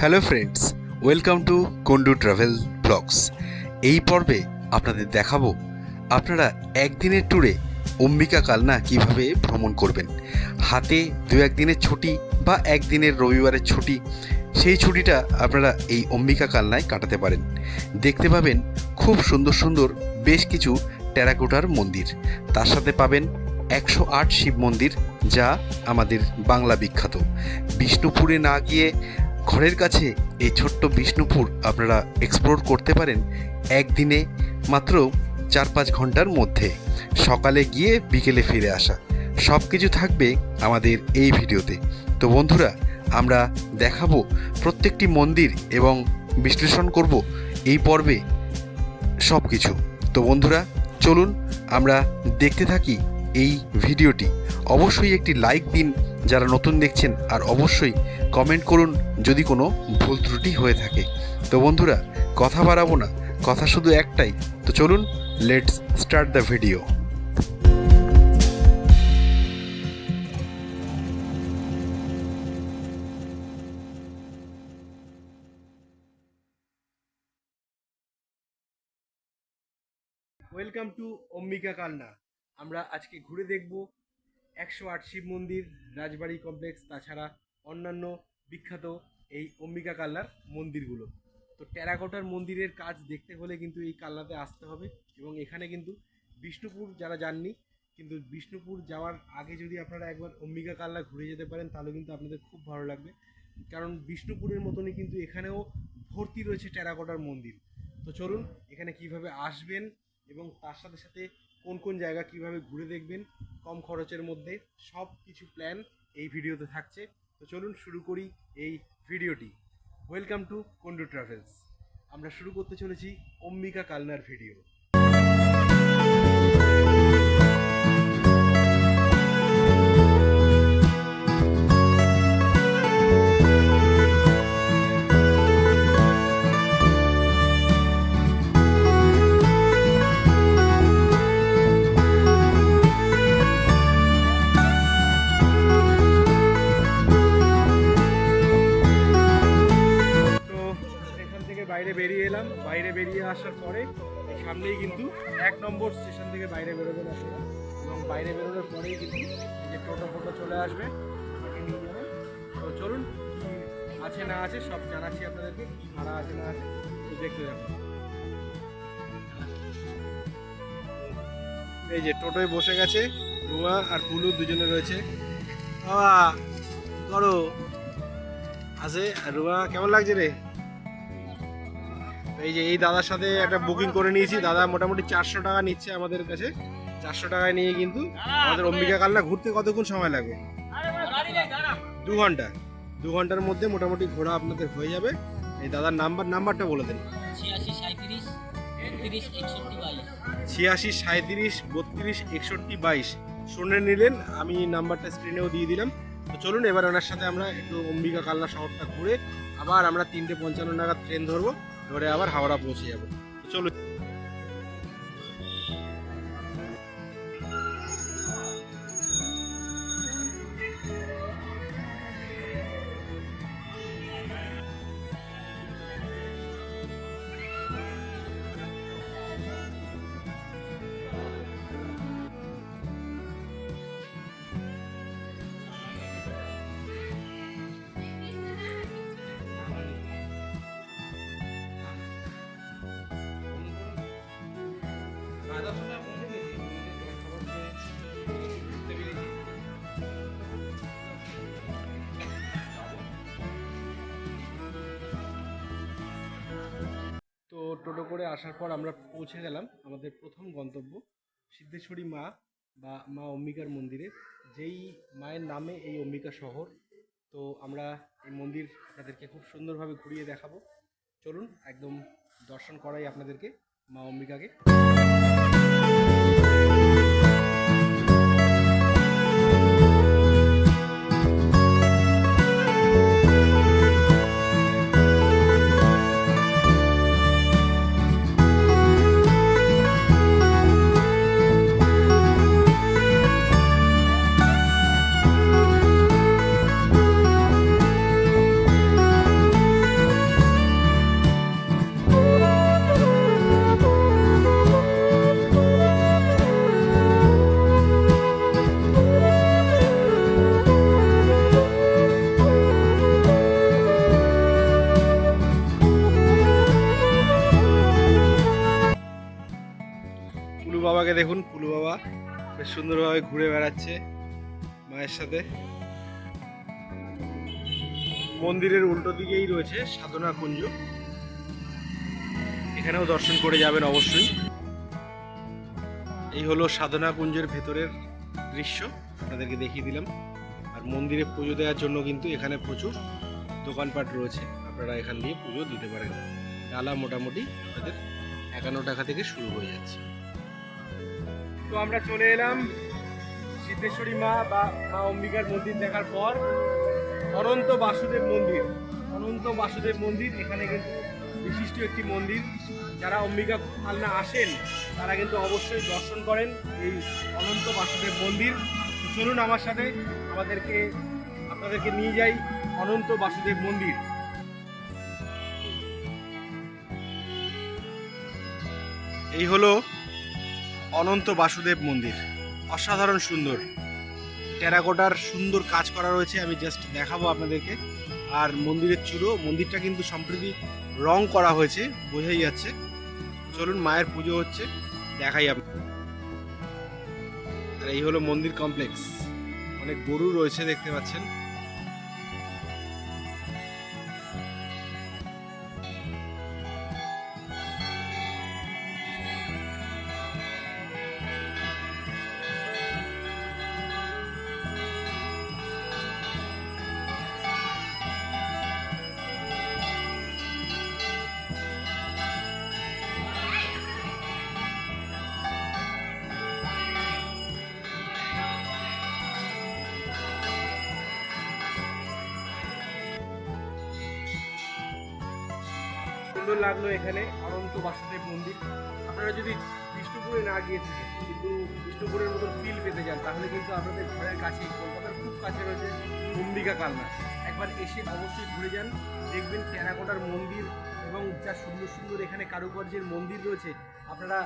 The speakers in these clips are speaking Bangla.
Hello friends welcome to Kundu travel blogs এই পর্বে আপনাদের দেখাবো আপনারা একদিনের ট্যুরে অম্বিকা কালনা কীভাবে ভ্রমণ করবেন। হাতে দু একদিনের ছুটি বা একদিনের রবিবারের ছুটি, সেই ছুটিটা আপনারা এই অম্বিকা কালনায় কাটাতে পারেন। দেখতে পাবেন খুব সুন্দর সুন্দর বেশ কিছু টেরাকোটার মন্দির। তার সাথে পাবেন একশো আট শিব মন্দির, যা আমাদের বাংলা বিখ্যাত। বিষ্ণুপুরে না গিয়ে ঘরের কাছে এই ছোট্ট বিষ্ণুপুর আপনারা এক্সপ্লোর করতে পারেন একদিনে মাত্র চার পাঁচ ঘণ্টার মধ্যে। সকালে গিয়ে বিকেলে ফিরে আসা। সব কিছু থাকবে আমাদের এই ভিডিওতে। তো বন্ধুরা, আমরা দেখাবো প্রত্যেকটি মন্দির এবং বিশ্লেষণ করব এই পর্বে সব কিছু তো বন্ধুরা, চলুন আমরা দেখতে থাকি এই ভিডিওটি। অবশ্যই একটি লাইক দিন যারা নতুন দেখছেন, আর অবশ্যই কমেন্ট করুন যদি কোনো ভুল ত্রুটি হয়ে থাকে। তো বন্ধুরা, কথা বাড়াবো না, কথা শুধু একটাই। তো চলুন let's start the video welcome to Ambika Kalna আমরা আজকে ঘুরে দেখব একশো আট শিব মন্দির, রাজবাড়ি কমপ্লেক্স তাছাড়া অন্যান্য বিখ্যাত এই অম্বিকা কালনার মন্দিরগুলো। তো টেরাকোটার মন্দিরের কাজ দেখতে হলে কিন্তু এই কাল্লাতে আসতে হবে এবং এখানে কিন্তু বিষ্ণুপুর যারা যাননি, কিন্তু বিষ্ণুপুর যাওয়ার আগে যদি আপনারা একবার অম্বিকা কাল্লা ঘুরে যেতে পারেন, তাহলে কিন্তু আপনাদের খুব ভালো লাগবে। কারণ বিষ্ণুপুরের মতনই কিন্তু এখানেও ভর্তি রয়েছে টেরাকোটার মন্দির। তো চলুন এখানে কীভাবে আসবেন এবং তার সাথে সাথে কোন কোন জায়গা কীভাবে ঘুরে দেখবেন কম খরচের মধ্যে সব কিছু প্ল্যান এই ভিডিওতে থাকছে। তো চলুন শুরু করি এই ভিডিওটি। ওয়েলকাম টু কন্ডু ট্রাভেলস আমরা শুরু করতে চলেছি অম্বিকা কালনার ভিডিও বেরিয়ে আসার পরে সামনেই কিন্তু এক নম্বর স্টেশন থেকে বাইরে বেরোবেন আপনারা। এবং বাইরে বেরোনোর পরেই কিন্তু যে টোটো ফোটো চলে আসবে। আমাকে নিয়ে যাবেন তো চলুন আছে না আছে সব জানাচ্ছি আপনাদেরকে, কি ভাড়া আছে না আছে দেখতে যাব এই যে টোটোয় বসে গেছে রুমা আর পুলু দুজনে রয়েছে। বাবা, করো। আছে, আর রুমা, কেমন লাগছে রে? এই যে এই দাদার সাথে একটা বুকিং করে নিয়েছি। দাদা মোটামুটি চারশো টাকা নিচ্ছে আমাদের কাছে। চারশো টাকায় নিয়ে কিন্তু আমাদের অম্বিকা কালনা ঘুরতে কতক্ষণ সময় লাগবে? দু ঘণ্টা। দু ঘণ্টার মধ্যে মোটামুটি ঘোরা আপনাদের হয়ে যাবে। এই দাদার নাম্বার, নাম্বারটা বলে দেন। ছিয়াশি সাঁত্রিশ বত্রিশ একষট্টি বাইশ। শুনে নিলেন, আমি নাম্বারটা স্ক্রিনেও দিয়ে দিলাম। তো চলুন, এবার ওনার সাথে আমরা একটু অম্বিকা কালনা শহরটা ঘুরে আবার আমরা তিনটে পঞ্চান্ন নাগাদ ট্রেন ধরবো। ধরে আবার হাওড়া পৌঁছে যাব। তো করে আসার পর আমরা পৌঁছে গেলাম আমাদের প্রথম গন্তব্য, সিদ্ধেশ্বরী মা বা মা অম্বিকার মন্দিরে। যেই মায়ের নামে এই অম্বিকা শহর, তো আমরা এই মন্দির আপনাদেরকে খুব সুন্দরভাবে ঘুরিয়ে দেখাবো। চলুন, একদম দর্শন করাই আপনাদেরকে মা অম্বিকাকে। দেখুন, কুলু বাবা বেশ সুন্দরভাবে ঘুরে বেড়াচ্ছে মায়ের সাথে। মন্দিরের উল্টো দিকেই রয়েছে সাধনা কুঞ্জ। এখানেও দর্শন করে যাবেন অবশ্যই। এই হলো সাধনা কুঞ্জের ভেতরের দৃশ্য, আপনাদেরকে দেখিয়ে দিলাম। আর মন্দিরে পুজো দেওয়ার জন্য কিন্তু এখানে প্রচুর দোকানপাট রয়েছে। আপনারা এখান দিয়ে পুজো দিতে পারেন। ডালা মোটামুটি আপনাদের একান্ন টাকা থেকে শুরু হয়ে যাচ্ছে। তো আমরা চলে এলাম সিদ্ধেশ্বরী মা বা মা অম্বিকার মন্দির দেখার পর অনন্ত বাসুদেব মন্দির। অনন্ত বাসুদেব মন্দির, এখানে কিন্তু বিশিষ্ট একটি মন্দির। যারা অম্বিকা পালনা আসেন, তারা কিন্তু অবশ্যই দর্শন করেন এই অনন্ত বাসুদেব মন্দির। চলুন আমার সাথে আমাদেরকে, আপনাদেরকে নিয়ে যাই অনন্ত বাসুদেব মন্দির। এই হলো অনন্ত বাসুদেব মন্দির। অসাধারণ সুন্দর। টেরাকোটার সুন্দর কাজ করা রয়েছে, আমি জাস্ট দেখাবো আপনাদেরকে। আর মন্দিরের চূড়ো, মন্দিরটা কিন্তু সম্প্রতি রং করা হয়েছে, বোঝাই যাচ্ছে। চলুন মায়ের পুজো হচ্ছে, দেখাই আপনার আর এই হলো মন্দির কমপ্লেক্স অনেক গরু রয়েছে, দেখতে পাচ্ছেন। সুন্দর লাগল এখানে, অনন্ত বাসুদেব মন্দির। আপনারা যদি বিষ্ণুপুরে না গিয়ে থাকেন, কিন্তু বিষ্ণুপুরের মতো ফিল পেতে যান তাহলে কিন্তু আপনাদের ঘরের কাছেই কলকাতার খুব কাছে রয়েছে অম্বিকা কালনা। একবার এসে অবশ্যই ঘুরে যান, দেখবেন টেরাকোটার মন্দির এবং যা সুন্দর সুন্দর এখানে কারুকার্যের মন্দির রয়েছে, আপনারা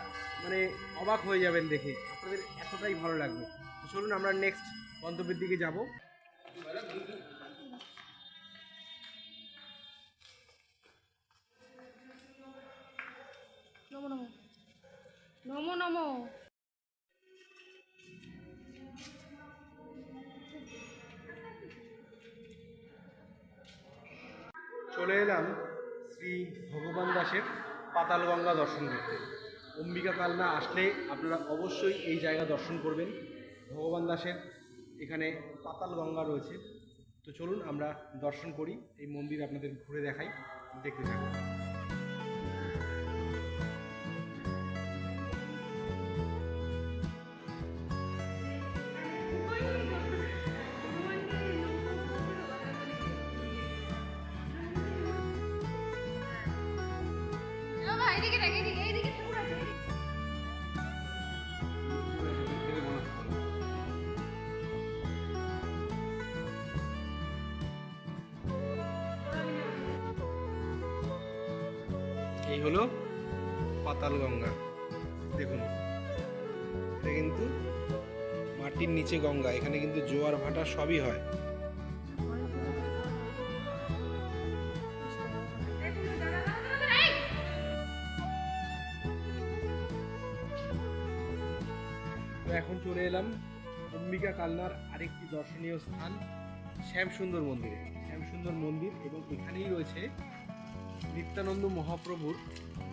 মানে অবাক হয়ে যাবেন দেখে, আপনাদের এতটাই ভালো লাগবে। চলুন আমরা নেক্সট গন্তব্যের দিকে যাব। নমো। চলে এলাম শ্রী ভগবান দাসের পাতাল গঙ্গা দর্শন করতে। অম্বিকা কালনা আসলে আপনারা অবশ্যই এই জায়গা দর্শন করবেন। ভগবান দাসের এখানে পাতাল গঙ্গা রয়েছে। তো চলুন আমরা দর্শন করি, এই মন্দির আপনাদের ঘুরে দেখাই, দেখতে থাকুন। হলো পাতাল গঙ্গা। দেখুন, এটা কিন্তু মাটির নিচে গঙ্গা, এখানে কিন্তু জোয়ার ভাটা সবই হয়। এখন চলে এলাম অম্বিকা কালনার আরেকটি দর্শনীয় স্থান, শ্যামসুন্দর মন্দিরে। শ্যামসুন্দর মন্দির এবং এখানেই রয়েছে নিত্যানন্দ মহাপ্রভুর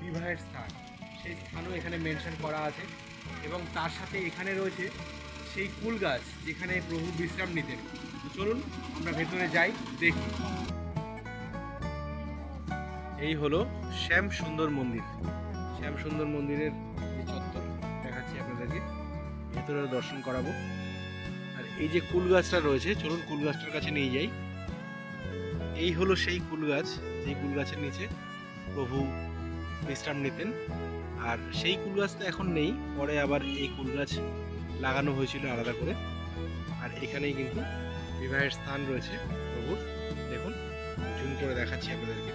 বিবাহের স্থান। সেই স্থানও এখানে মেনশন করা আছে এবং তার সাথে এখানে রয়েছে সেই কুল গাছ যেখানে প্রভু বিশ্রাম নিতেন। চলুন, আমরা ভেতরে যাই, দেখি। এই হলো শ্যাম সুন্দর মন্দির। শ্যাম সুন্দর মন্দিরের যে চত্বর, দেখাচ্ছি আপনাদেরকে। ভেতরে দর্শন করাবো। আর এই যে কুল গাছটা রয়েছে, চলুন কুল গাছটার কাছে নিয়ে যাই। এই হলো সেই কুল গাছ, যেই কুল গাছের নিচে প্রভু বিশ্রাম নিতেন। আর সেই কুল গাছ তো এখন নেই, পরে আবার এই কুল গাছ লাগানো হয়েছিল আলাদা করে। আর এখানেই কিন্তু বিবাহের স্থান রয়েছে প্রভুর। দেখুন, জুম করে দেখাচ্ছি আপনাদেরকে।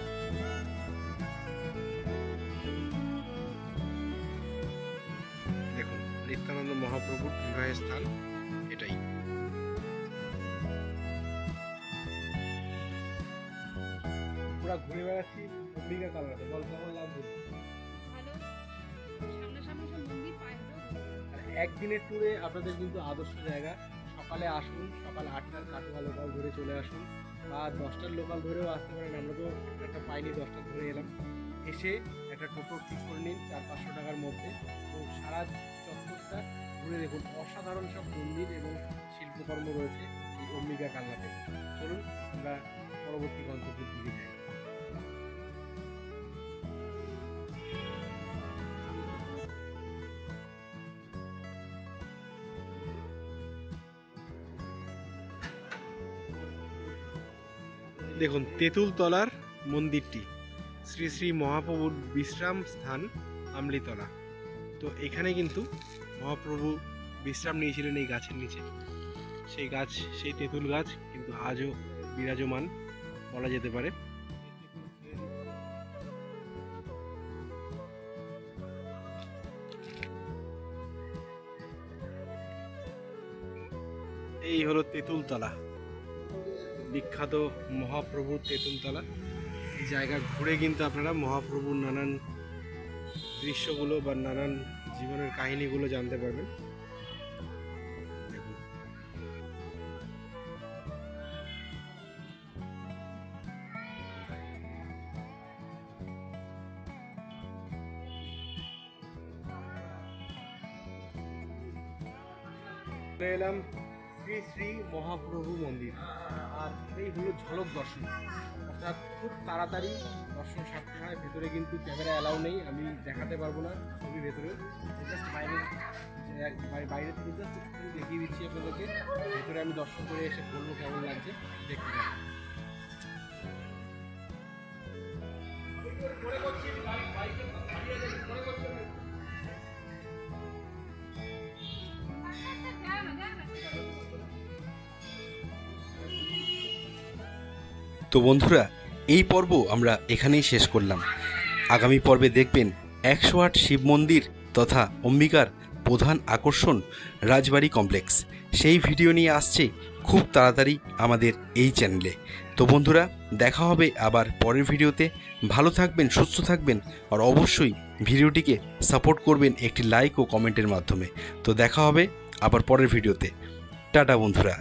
দেখুন, নিত্যানন্দ মহাপ্রভুর বিবাহের স্থান। পুরা ঘুরে বেড়াচ্ছি অম্বিকা কালনাতে বল কেমন লাগছে ভালো। একদিনের ট্যুরে আপনাদের কিন্তু আদর্শ জায়গা। সকালে আসুন সকাল আটটার কাটোয়া লোকাল ধরে চলে আসুন। বা দশটার লোকাল ধরেও আসতে পারেন। আমরা তো একটা পাইনি দশটা ধরে এলাম। এসে একটা টোটো ঠিক করে নিন চার পাঁচশো টাকার মধ্যে। তো সারা চত্বরটা ঘুরে দেখুন। অসাধারণ সব মন্দির এবং শিল্পকর্ম রয়েছে এই অম্বিকা কালনাতে চলুন আমরা পরবর্তী গন্তব্যের দিকে যাই। দেখুন, তেঁতুলতলার মন্দিরটি। শ্রী শ্রী মহাপ্রভুর বিশ্রাম স্থান আমলিতলা। তো এখানে কিন্তু মহাপ্রভু বিশ্রাম নিয়েছিলেন এই গাছের নিচে। সেই গাছ, সেই তেঁতুল গাছ কিন্তু আজও বিরাজমান বলা যেতে পারে। এই হলো তেঁতুলতলা। বিখ্যাত মহাপ্রভুর তেঁতুলতলা এই জায়গা ঘুরে কিন্তু আপনারা মহাপ্রভুর নানান দৃশ্যগুলো বা নানান জীবনের কাহিনীগুলো জানতে পারবেন। এলাম শ্রী শ্রী মহাপ্রভু মন্দির। আর এই হলো ঝলক দর্শন। অর্থাৎ খুব তাড়াতাড়ি দর্শন সারতে হয়, ভেতরে কিন্তু ক্যামেরা অ্যালাউ নেই, আমি দেখাতে পারব না ছবি ভেতরে। জাস্ট বাইরে বাই- বাইরে থেকে জাস্ট দেখিয়ে দিচ্ছি আপনাদেরকে। ভেতরে আমি দর্শন করে এসে বলব কেমন লাগছে, দেখতে। তো বন্ধুরা, এই পর্ব আমরা এখানেই শেষ করলাম। আগামী পর্বে দেখবেন একশো আট শিব মন্দির তথা অম্বিকার প্রধান আকর্ষণ রাজবাড়ি কমপ্লেক্স। সেই ভিডিও নিয়ে আসছে খুব তাড়াতাড়ি আমাদের এই চ্যানেলে। তো বন্ধুরা, দেখা হবে আবার পরের ভিডিওতে। ভালো থাকবেন, সুস্থ থাকবেন আর অবশ্যই ভিডিওটিকে সাপোর্ট করবেন একটি লাইক ও কমেন্টের মাধ্যমে। তো দেখা হবে আবার পরের ভিডিওতে। টাটা বন্ধুরা।